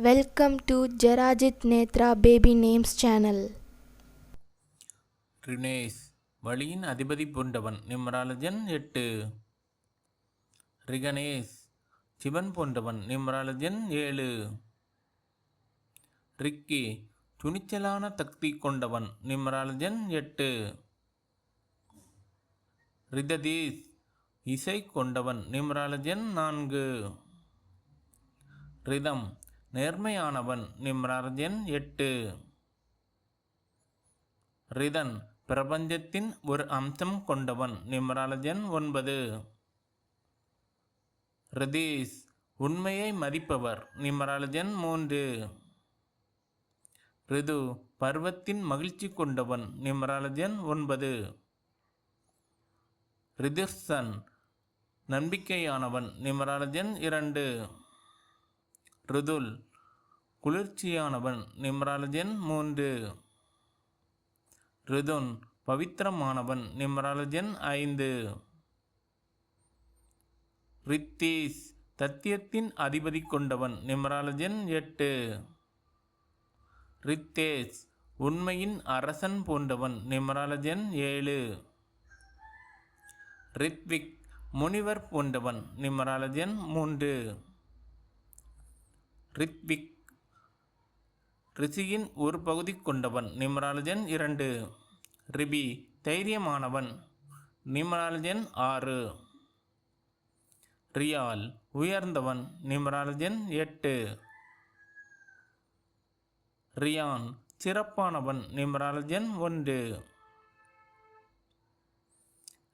Welcome to ஜெராஜித் Netra baby names channel ரினேஸ் வழியின் அதிபதி போன்றவன் நிம்ராலஜன் எட்டு. ரிகணேஷ் சிவன் போன்றவன் நிம்ராலஜன் ஏழு. ரிக்கி துணிச்சலான தக்தி கொண்டவன் நிம்ராலஜன் எட்டு. ரிததீஸ் இசை கொண்டவன் நிம்ராலஜன் நான்கு. ரிதம் நேர்மையானவன் நிம்ராலஜன் எட்டு. ரிதன் பிரபஞ்சத்தின் ஒரு அம்சம் கொண்டவன் நிம்ராலஜன் ஒன்பது. ரிதீஷ் உண்மையை மதிப்பவர் நிம்ராலஜன் மூன்று. ரிது பருவத்தின் மகிழ்ச்சி கொண்டவன் நிம்ராலஜன் ஒன்பது. ரிதிர்சன் நம்பிக்கையானவன் நிம்ராலஜன் இரண்டு. ருதுல் குளிர்ச்சியானவன் நிம்ராலஜன் மூன்று. ரிதுன் பவித்திரமானவன் நிம்ராலஜன் ஐந்து. ரித்தீஸ் தத்தியத்தின் அதிபதி கொண்டவன் நிம்ராலஜன் எட்டு. ரித்தேஸ் உண்மையின் அரசன் போன்றவன் நிம்ராலஜன் ஏழு. ரித்விக் முனிவர் போன்றவன் நிம்ராலஜன் மூன்று. ரித்விக். ரிஷியின் ஒரு பகுதி கொண்டவன் நிம்ராலஜன் இரண்டு. ரிபி தைரியமானவன் நிம்ராலஜன் ஆறு. ரியால் உயர்ந்தவன் நிம்ராலஜன் எட்டு. ரியான் சிறப்பானவன் நிம்ராலஜன் ஒன்று.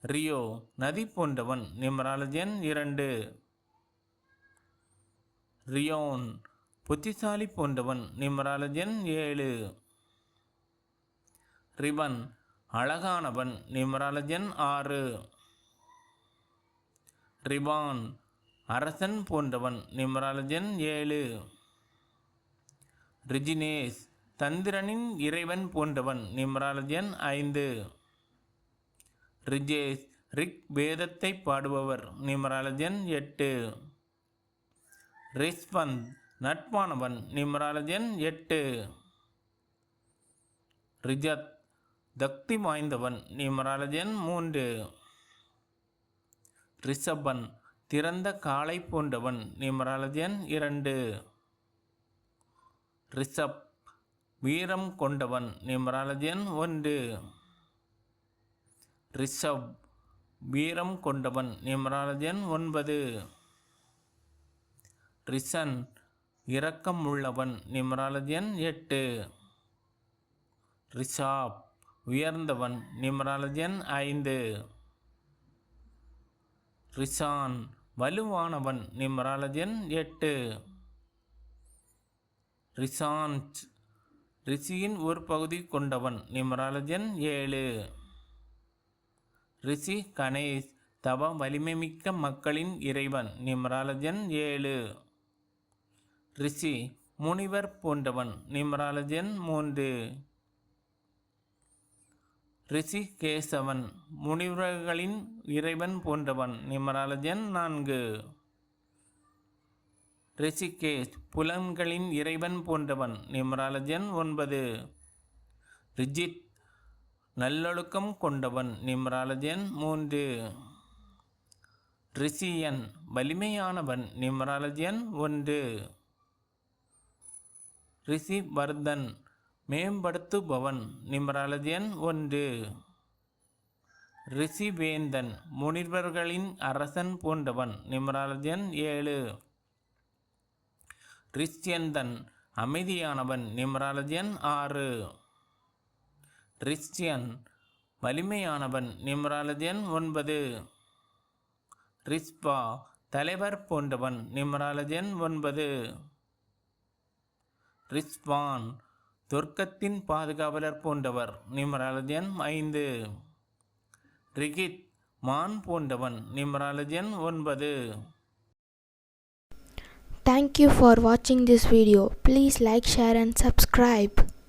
ரியோ நதி போன்றவன் நிம்ராலஜன் இரண்டு. ரியோன் புத்திசாலி போன்றவன் நிம்ராலஜன் ஏழு. ரிவன் அழகானவன் நிம்ராலஜன் ஆறு. ரிவான் அரசன் போன்றவன் நிம்ராலஜன் ஏழு. ரிஜினேஷ் தந்திரனின் இறைவன் போன்றவன் நிம்ராலஜன் ஐந்து. ரிஜேஷ் ரிக் வேதத்தை பாடுபவர் நிம்ராலஜன் எட்டு. ரிஸ்வந்த் நட்பானவன் நிம்ராலஜன் எட்டு. ரிஜத் தக்தி வாய்ந்தவன் நிம்ராலஜன் மூன்று. ரிஷபன் திறந்த காளை போன்றவன் நிம்ராலஜன் இரண்டு. ரிஷப் வீரம் கொண்டவன் நிம்ராலஜன் ஒன்று. ரிஷப் வீரம் கொண்டவன் நிம்ராலஜன் ஒன்பது. ரிசன் இரக்கம் உள்ளவன் நிம்ராலஜன் எட்டு. ரிஷாப் உயர்ந்தவன் நிம்ராலஜன் ஐந்து. ரிசான் வலுவானவன் நிம்ராலஜன் எட்டு. ரிசான்ச் ரிஷியின் ஒரு பகுதி கொண்டவன் நிம்ராலஜன் ஏழு. ரிஷி கணேஷ் தவ வலிமைமிக்க மக்களின் இறைவன் நிம்ராலஜன் ஏழு. ரிஷி முனிவர் போன்றவன். நிமராலஜன் மூன்று. ரிஷி கேசவன் முனிவர்களின் இறைவன் போன்றவன். நிமராலஜன் நான்கு. ரிஷிகேஷ் புலன்களின் இறைவன் போன்றவன். நிம்ராலஜன் ஒன்பது. ரிஜித் நல்லொழுக்கம் கொண்டவன். நிம்ராலஜன் மூன்று. ரிஷியன் வலிமையானவன். நிம்ராலஜன் ஒன்று. ரிஷி வர்தன் மேம்படுத்துபவன் எண் ஒன்று. ரிஷிவேந்தன் முனிவர்களின் அரசன் போன்றவன் நிம்ராலஜன் ஏழு. ரிஷ்யந்தன் அமைதியானவன் நிம்ராலஜன் ஆறு. ரிஷ்யன் வலிமையானவன் நிம்ராலஜன் ஒன்பது. ரிஸ்பா தலைவர் போன்றவன் நிம்ராலஜன் ஒன்பது. ரிஸ்வான் சொர்க்கத்தின் பாதுகாவலர் போன்றவர் நிம்ராலஜன் ஐந்து ரிகித் மான் போன்றவன் நிம்ராலஜன் ஒன்பது Thank you for watching this video. Please like, share, and subscribe.